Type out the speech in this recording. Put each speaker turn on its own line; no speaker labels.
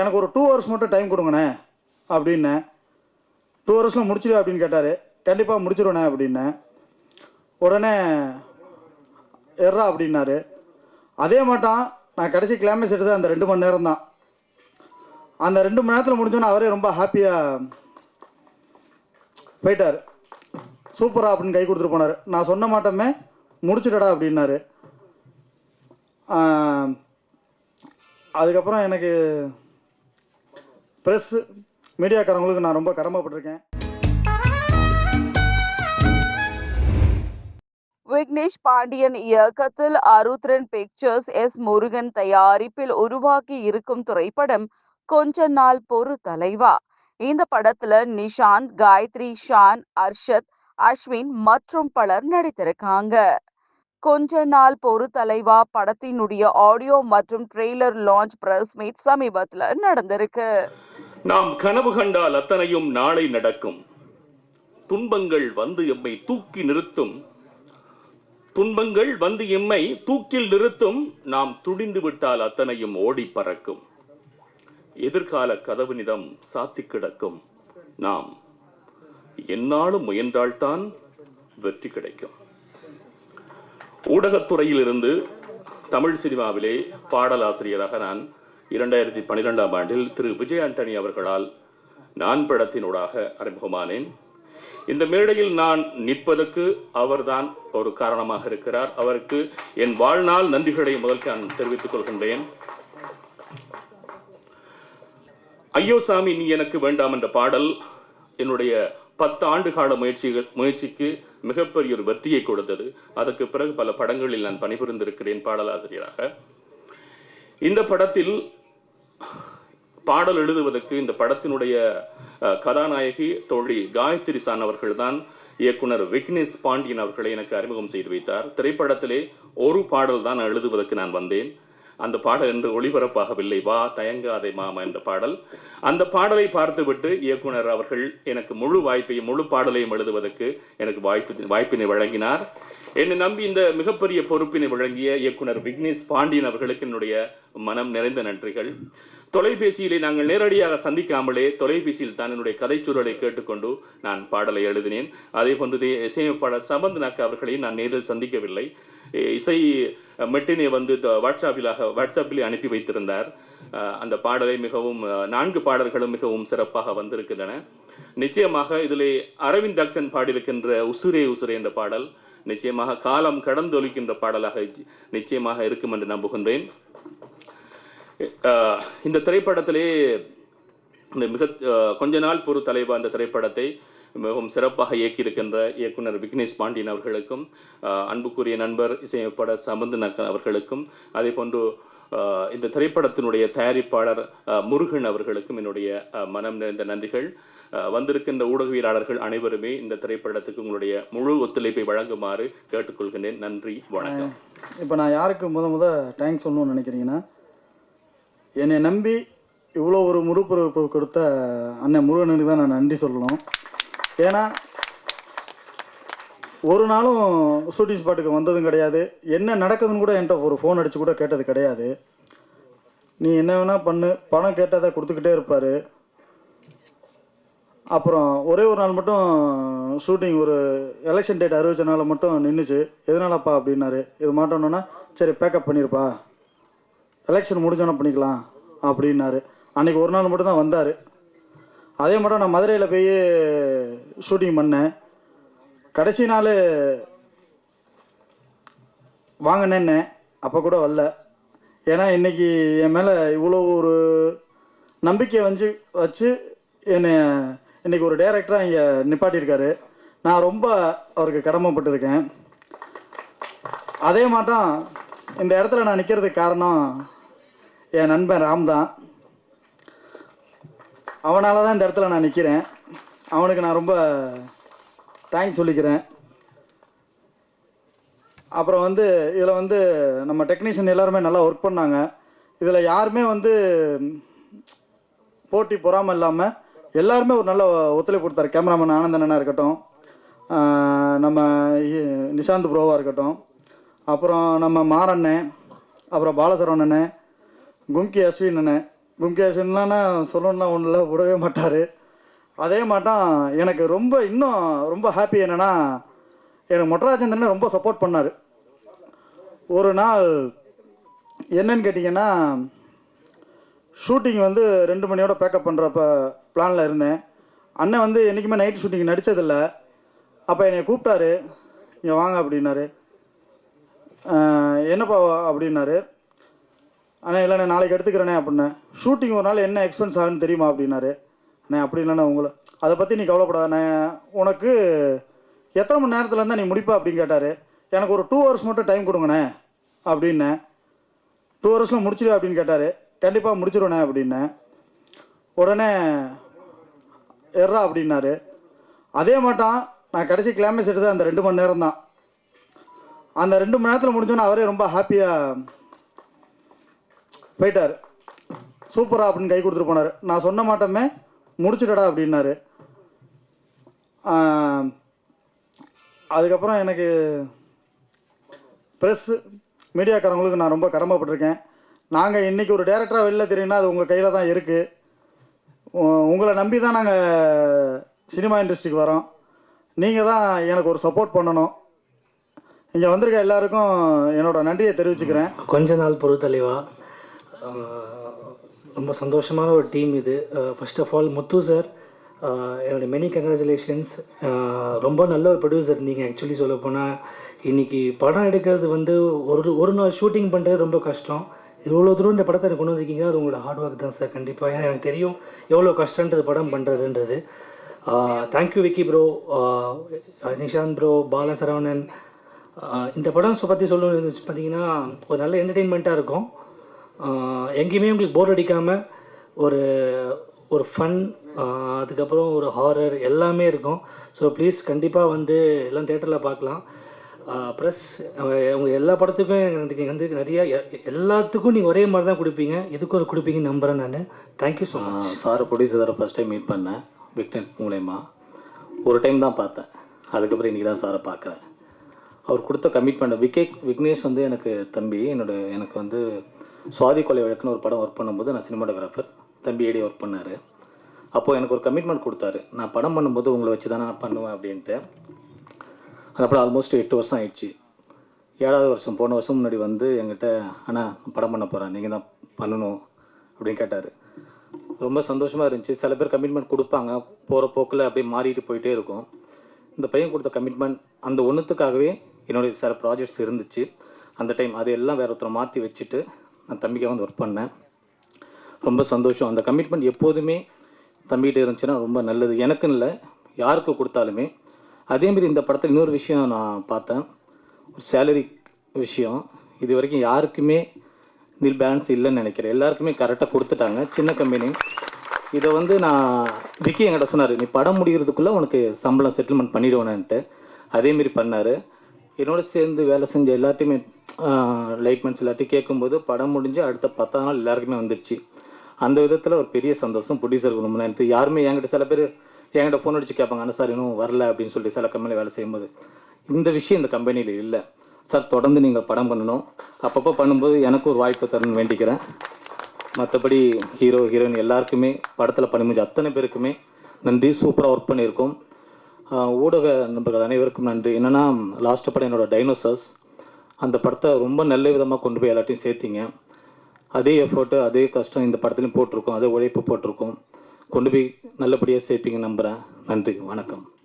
எனக்கு ஒரு two hours மட்டும் டைம் கொடுங்கண்ணே அப்படின்னேன் டூ ஹவர்ஸில் முடிச்சிடு அப்படின்னு கேட்டார். கண்டிப்பாக முடிச்சிடுவேண்ணே அப்படின்னேன் உடனே எர்றா அப்படின்னாரு. அதே மாட்டான் நான் கடைசி கிளைமேக்ஸ் எடுத்தது அந்த ரெண்டு மணி நேரம் தான். அந்த ரெண்டு மணி நேரத்தில் முடிஞ்சோன்னே அவரே ரொம்ப ஹாப்பியாக போயிட்டார். சூப்பரா அப்படின்னு கை கொடுத்துட்டு போனார். நான் சொன்ன மாட்டோமே முடிச்சுட்டடா அப்படின்னாரு. அதுக்கப்புறம் எனக்கு ப்ரெஸ் மீடியாக்காரங்களுக்கு நான் ரொம்ப கடமைப்பட்டிருக்கேன்.
விக்னேஷ் பாண்டியன் இயக்கத்தில் அருத்ரன் பிக்சர்ஸ் எஸ் முருகன் தயாரிப்பில் உருவாக்கி இருக்கும் திரைப்படம் கொஞ்ச நாள் பொறு தலைவா. இந்த படத்துல நிஷாந்த் காயத்ரி ஷான் அர்ஷத் அஸ்வின் மற்றும் பலர் நடித்திருக்காங்க. கொஞ்ச நாள் பொறு தலைவா படத்தினுடைய ஆடியோ மற்றும் ட்ரெய்லர் லான்ச் பிரஸ் மீட் சமீபத்துல நடந்திருக்கு.
நாம் கனவு கண்டால் அத்தனையும் நாளை நடக்கும். துன்பங்கள் வந்து எம்மை தூக்கி நிறுத்தும். துன்பங்கள் வந்து எம்மை தூக்கில் நிறுத்தும். நாம் துடிந்து விட்டால் அத்தனையும் ஓடி பறக்கும். எதிர்கால கதவினிடம் சாத்தி கிடக்கும். நாம் என்னாலும் முயன்றால்தான் வெற்றி கிடைக்கும். ஊடகத்துறையிலிருந்து தமிழ் சினிமாவிலே பாடலாசிரியராக நான் இரண்டாயிரத்தி பன்னிரெண்டாம் ஆண்டில் திரு விஜய் ஆண்டனி அவர்களால் நான் படத்தினூடாக அறிமுகமானேன். இந்த மேடையில் நான் நிற்பதற்கு அவர்தான் ஒரு காரணமாக இருக்கிறார். அவருக்கு என் வாழ்நாள் நன்றிகளை முதல் நான் தெரிவித்துக் கொள்கின்றேன். ஐயோ சாமி நீ எனக்கு வேண்டாம் என்ற பாடல் என்னுடைய பத்து ஆண்டு கால முயற்சிகள் முயற்சிக்கு மிகப்பெரிய ஒரு வெற்றியை கொடுத்தது. அதற்கு பிறகு பல படங்களில் நான் பணிபுரிந்திருக்கிறேன் பாடலாசிரியராக. இந்த படத்தில் பாடல் எழுதுவதற்கு இந்த படத்தினுடைய கதாநாயகி தோழி காயத்ரி சான் அவர்கள்தான் இயக்குனர் விக்னேஷ் பாண்டியன் அவர்களை எனக்கு அறிமுகம் செய்து வைத்தார். திரைப்படத்திலே ஒரு பாடல் தான் எழுதுவதற்கு நான் வந்தேன். அந்த பாடல் என்று ஒளிபரப்பாகவில்லை. வா தயங்காதே மாமா என்ற பாடல். அந்த பாடலை பார்த்துவிட்டு இயக்குனர் அவர்கள் எனக்கு முழு வாய்ப்பையும் முழு பாடலையும் எழுதுவதற்கு எனக்கு வாய்ப்பு வாய்ப்பினை வழங்கினார். என்னை நம்பி இந்த மிகப்பெரிய பொறுப்பினை வழங்கிய இயக்குனர் விக்னேஷ் பாண்டியன் அவர்களுக்கு என்னுடைய மனம் நிறைந்த நன்றிகள். தொலைபேசியிலே நாங்கள் நேரடியாக சந்திக்காமலே தொலைபேசியில் தான் என்னுடைய கதைச்சூழலை கேட்டுக்கொண்டு நான் பாடலை எழுதினேன். அதே போன்று இசையமைப்பாளர் சம்பந்தனாக்க அவர்களையும் நான் நேரில் சந்திக்கவில்லை. இசை மெட்டினை வந்து த- வாட்ஸ்அப்பிலாக வாட்ஸ்அப்பில் அனுப்பி வைத்திருந்தார். அஹ், அந்த பாடலை மிகவும் நான்கு பாடல்களும் மிகவும் சிறப்பாக வந்திருக்கின்றன. நிச்சயமாக இதில் அரவிந்த் அக்சன் பாடியிருக்கின்ற உசுரே உசுரே என்ற பாடல் நிச்சயமாக காலம் கடந்தொழிக்கின்ற பாடலாக நிச்சயமாக இருக்கும் என்று நம்புகின்றேன். இந்த திரைப்படத்திலே இந்த மிக அஹ், கொஞ்ச நாள் பொறு தலைவா அந்த திரைப்படத்தை மிகவும் சிறப்பாக இயக்கியிருக்கின்ற இயக்குனர் விக்னேஷ் பாண்டியன் அவர்களுக்கும் அன்புக்குரிய நண்பர் இசையமைப்பாளர் சம்பந்த அவர்களுக்கும் அதே போன்று இந்த திரைப்படத்தினுடைய தயாரிப்பாளர் முருகன் அவர்களுக்கும் என்னுடைய மனம் நிறைந்த நன்றிகள். வந்திருக்கின்ற ஊடகவியலாளர்கள் அனைவருமே இந்த திரைப்படத்துக்கு உங்களுடைய முழு ஒத்துழைப்பை வழங்குமாறு கேட்டுக்கொள்கின்றேன். நன்றி வணக்கம்.
இப்போ நான் யாருக்கு முத முத தேங்க்ஸ் சொல்லணும்னு நினைக்கிறீங்கன்னா என்னை நம்பி இவ்வளோ ஒரு முறுப்பு கொடுத்த அண்ணன் முருகனுக்கு தான் நான் நன்றி சொல்லணும். ஏன்னா ஒரு நாளும் ஷூட்டிங் ஸ்பாட்டுக்கு வந்ததும் கிடையாது. என்ன நடக்குதுன்னு கூட என்கிட்ட ஒரு ஃபோன் அடித்து கூட கேட்டது கிடையாது. நீ என்ன வேணால் பண்ணு. பணம் கேட்டதை கொடுத்துக்கிட்டே இருப்பார். அப்புறம் ஒரே ஒரு நாள் மட்டும் ஷூட்டிங் ஒரு எலெக்ஷன் டேட் அறிவிச்ச நாள் மட்டும் நின்றுச்சு எதனாலப்பா அப்படின்னாரு. இது மாட்டோன்னா சரி பேக்கப் பண்ணியிருப்பா எலெக்ஷன் முடிஞ்சோன்னா பண்ணிக்கலாம் அப்படின்னாரு. அன்றைக்கி ஒரு நாள் மட்டும் தான் வந்தார். அதே மட்டும் நான் மதுரையில் போய் ஷூட்டிங் பண்ணேன். கடைசி நாள் வாங்கினேன்னே அப்போ கூட வரல. ஏன்னா இன்னைக்கு என் மேலே இவ்வளோ ஒரு நம்பிக்கை வந்து வச்சு என்னை இன்றைக்கி ஒரு டேரக்டராக இங்கே நிப்பாட்டியிருக்காரு. நான் ரொம்ப அவருக்கு கடமைப்பட்டிருக்கேன். அதே மாட்டம் இந்த இடத்துல நான் நிற்கிறதுக்கு காரணம் என் நண்பன் ராம் தான். அவனால தான் இந்த இடத்துல நான் நிற்கிறேன் அவனுக்கு நான் ரொம்ப தேங்க்ஸ் சொல்லிக்கிறேன். அப்புறம் வந்து இதில் வந்து நம்ம டெக்னீஷியன் எல்லாருமே நல்லா ஒர்க் பண்ணாங்க. இதில் யாருமே வந்து போட்டி பொறாமல் இல்லாமல் எல்லாருமே ஒரு நல்ல ஒத்துழைப்பு கொடுத்தாரு. கேமராமேன் ஆனந்தன் அண்ணா இருக்கட்டும் நம்ம இ- நிஷாந்த் ப்ரோவாக இருக்கட்டும் அப்புறம் நம்ம மாறண்ணன் அப்புறம் பாலசரவணன் கும்கி அஸ்வின் அண்ணன் கும்கேஷன்லாம் சொல்லணும்னா ஒன்றில் விடவே மாட்டார். அதே மாட்டம் எனக்கு ரொம்ப இன்னும் ரொம்ப ஹாப்பி என்னென்னா எனக்கு மொட்டராஜேந்திரன் ரொம்ப சப்போர்ட் பண்ணார். ஒரு நாள் என்னன்னு கேட்டிங்கன்னா ஷூட்டிங் வந்து ரெண்டு மணியோட பேக்கப் பண்ணுறப்ப பிளானில் இருந்தேன். அண்ணன் வந்து என்றைக்குமே நைட் ஷூட்டிங் நடித்ததில்ல அப்போ என்னை கூப்பிட்டாரு. இங்கே வாங்க அப்படின்னாரு. என்னப்பா அப்படின்னாரு. அண்ணா இல்லைண்ணே நாளைக்கு எடுத்துக்கிறேனே அப்படின்னே. ஷூட்டிங் ஒரு நாள் என்ன எக்ஸ்பென்ஸ் ஆகுன்னு தெரியுமா அப்படின்னாரு. அண்ணே அப்படி இல்லைண்ணே உங்களை அதை பற்றி நீ கவலைப்படாதண்ணே. உனக்கு எத்தனை மணி நேரத்தில் இருந்தால் நீ முடிப்பா அப்படின்னு கேட்டார். எனக்கு ஒரு டூ ஹவர்ஸ் மட்டும் டைம் கொடுங்கண்ணே அப்படின்னேன் டூ ஹவர்ஸில் முடிச்சிடு அப்படின்னு கேட்டார். கண்டிப்பாக முடிச்சிருவேண்ணே அப்படின்னேன் உடனே எர்றா அப்படின்னாரு. அதே மாட்டான் நான் கடைசி கிளைமேக்ஸ் எடுத்தது அந்த ரெண்டு மணி நேரம் தான் அந்த ரெண்டு மணி நேரத்தில் முடிஞ்சோன்னே அவரே ரொம்ப ஹாப்பியாக போயிட்டார். சூப்பரா அப்படின்னு கை கொடுத்துட்டு போனார். நான் சொன்ன மாட்டோமே முடிச்சுட்டடா அப்படின்னாரு. அதுக்கப்புறம் எனக்கு ப்ரெஸ் மீடியாக்காரங்களுக்கு நான் ரொம்ப கடமைப்பட்டிருக்கேன். நாங்கள் இன்றைக்கி ஒரு டேரக்டராக வெளில தெரியும்னா அது உங்கள் கையில் தான் இருக்குது உங்களை நம்பி தான் நாங்கள் சினிமா இண்டஸ்ட்ரிக்கு வரோம். நீங்கள் தான் எனக்கு ஒரு சப்போர்ட் பண்ணணும். இங்கே வந்திருக்க எல்லாருக்கும் என்னோட நன்றியை தெரிவிச்சுக்கிறேன்.
கொஞ்ச நாள் பொறுத்தலைவா ரொம்ப சந்தோஷமான ஒரு டீம் இது. First of all Muthu sir என்னுடைய மெனி கங்க்ராச்சுலேஷன்ஸ் ரொம்ப நல்ல ஒரு ப்ரொடியூசர் நீங்கள் ஆக்சுவலி சொல்ல போனால் இன்றைக்கி படம் எடுக்கிறது வந்து ஒரு ஒரு நாள் ஷூட்டிங் பண்ணுறது ரொம்ப கஷ்டம். இவ்வளோ தூரம் இந்த படத்தை எனக்கு கொண்டு வந்திருக்கீங்க. அது உங்களோட ஹார்ட் ஒர்க் தான் சார் கண்டிப்பாக ஏன்னா எனக்கு தெரியும் எவ்வளோ கஷ்டன்றது படம் பண்ணுறதுன்றது thank you Vicky bro Nishanth bro Balasaravanan. Saravanan இந்த படம் பற்றி சொல்லணும்னு வச்சு பார்த்தீங்கன்னா ஒரு நல்ல என்டர்டெயின்மெண்ட்டாக இருக்கும். எங்கேயுமே உங்களுக்கு போர் அடிக்காமல் ஒரு ஒரு ஃபன் அதுக்கப்புறம் ஒரு ஹாரர் எல்லாமே இருக்கும். ஸோ ப்ளீஸ் கண்டிப்பாக வந்து எல்லாம் தேட்டரில் பார்க்கலாம். ப்ளஸ் உங்கள் எல்லா படத்துக்கும் எனக்கு வந்து நிறையா எல்லாத்துக்கும் நீங்கள் ஒரே மாதிரி தான் கொடுப்பீங்க. இதுக்கும் ஒரு கொடுப்பீங்கன்னு நம்புகிறேன் நான். Thank you so much
sir ப்ரொடியூசரை first time meet பண்ணேன். விக்னன் மூலயமா. ஒரு டைம் தான் பார்த்தேன். அதுக்கப்புறம் இன்றைக்கி தான் சாரை பார்க்குறேன். அவர் கொடுத்த கமிட்மெண்ட் விக்கே விக்னேஷ் வந்து எனக்கு தம்பி. என்னோட எனக்கு வந்து சுவாதி கொலை வழக்குன்னு ஒரு படம் ஒர்க் பண்ணும்போது நான் சினிமாட்டோகிராஃபர் தம்பி ஏடி ஒர்க் பண்ணார். அப்போது எனக்கு ஒரு கமிட்மெண்ட் கொடுத்தாரு. நான் படம் பண்ணும்போது உங்களை வச்சு தான் நான் பண்ணுவேன் அப்படின்ட்டு. அந்த படம் ஆல்மோஸ்ட் எட்டு வருஷம் ஆயிடுச்சு. ஏழாவது வருஷம் போன வருஷம் முன்னாடி வந்து என்கிட்ட அண்ணா படம் பண்ண போகிறேன் நீங்கள் தான் பண்ணணும். அப்படின்னு கேட்டார். ரொம்ப சந்தோஷமாக இருந்துச்சு. சில பேர் கமிட்மெண்ட் கொடுப்பாங்க. போகிற போக்கில் அப்படியே மாறிட்டு போயிட்டே இருக்கும். இந்த பையன் கொடுத்த கமிட்மெண்ட் அந்த ஒன்றுத்துக்காகவே என்னுடைய சில ப்ராஜெக்ட்ஸ் இருந்துச்சு. அந்த டைம் அது எல்லாம் வேற ஒருத்தரை மாற்றி வச்சுட்டு நான் தம்பிக்காக வந்து ஒர்க் பண்ணேன். ரொம்ப சந்தோஷம். அந்த கமிட்மெண்ட் எப்போதுமே தம்பிகிட்ட இருந்துச்சுன்னா ரொம்ப நல்லது. எனக்குன்னு இல்லை யாருக்கு கொடுத்தாலுமே. அதேமாரி இந்த படத்தில் இன்னொரு விஷயம் நான் பார்த்தேன். ஒரு சேலரி விஷயம். இது வரைக்கும் யாருக்குமே நில் பேலன்ஸ் இல்லைன்னு நினைக்கிறேன். எல்லாருக்குமே கரெக்டாக கொடுத்துட்டாங்க. சின்ன கம்பெனி இதை வந்து நான் விக்கி என்கிட்ட சொன்னார் நீ படம் முடிகிறதுக்குள்ளே உனக்கு சம்பளம் செட்டில்மெண்ட் பண்ணிடுவேன்ட்டு அதேமாரி பண்ணார். என்னோட சேர்ந்து வேலை செஞ்ச எல்லாத்தையுமே லைட்மெண்ட்ஸ் இல்லாட்டி கேட்கும்போது படம் முடிஞ்சு அடுத்த பத்தாம் நாள் எல்லாருக்குமே வந்துடுச்சு அந்த விதத்தில் ஒரு பெரிய சந்தோஷம். ப்ரொடியூசருக்கு ரொம்ப நன்றி. யாருமே என்கிட்ட சில பேர் என்கிட்ட ஃபோன் அடித்து கேட்பாங்க ஆனால் சார் இன்னும் வரல அப்படின்னு சொல்லி சில கம்பெனியில் வேலை செய்யும்போது. இந்த விஷயம் இந்த கம்பெனியில் இல்லை. சார் தொடர்ந்து நீங்கள் படம் பண்ணணும். அப்பப்போ பண்ணும்போது எனக்கு ஒரு வாய்ப்பு தரணும்னு வேண்டிக்கிறேன். மற்றபடி ஹீரோ ஹீரோயின் எல்லாருக்குமே படத்தில் பண்ணி முடிஞ்ச அத்தனை பேருக்குமே நன்றி. சூப்பராக ஒர்க் பண்ணியிருக்கோம். ஊடக நண்பர்கள் அனைவருக்கும் நன்றி. என்னென்னா லாஸ்ட் படம் என்னோடய டைனோசர்ஸ் அந்த படத்தை ரொம்ப நல்ல விதமாக கொண்டு போய் எல்லாத்தையும் சேர்த்திங்க. அதே எஃபர்ட்டு அதே கஷ்டம் இந்த படத்துலையும் போட்டிருக்கோம். அதே உழைப்பு போட்டிருக்கோம். கொண்டு போய் நல்லபடியாக சேர்ப்பீங்க நம்புகிறேன் நன்றி. வணக்கம்.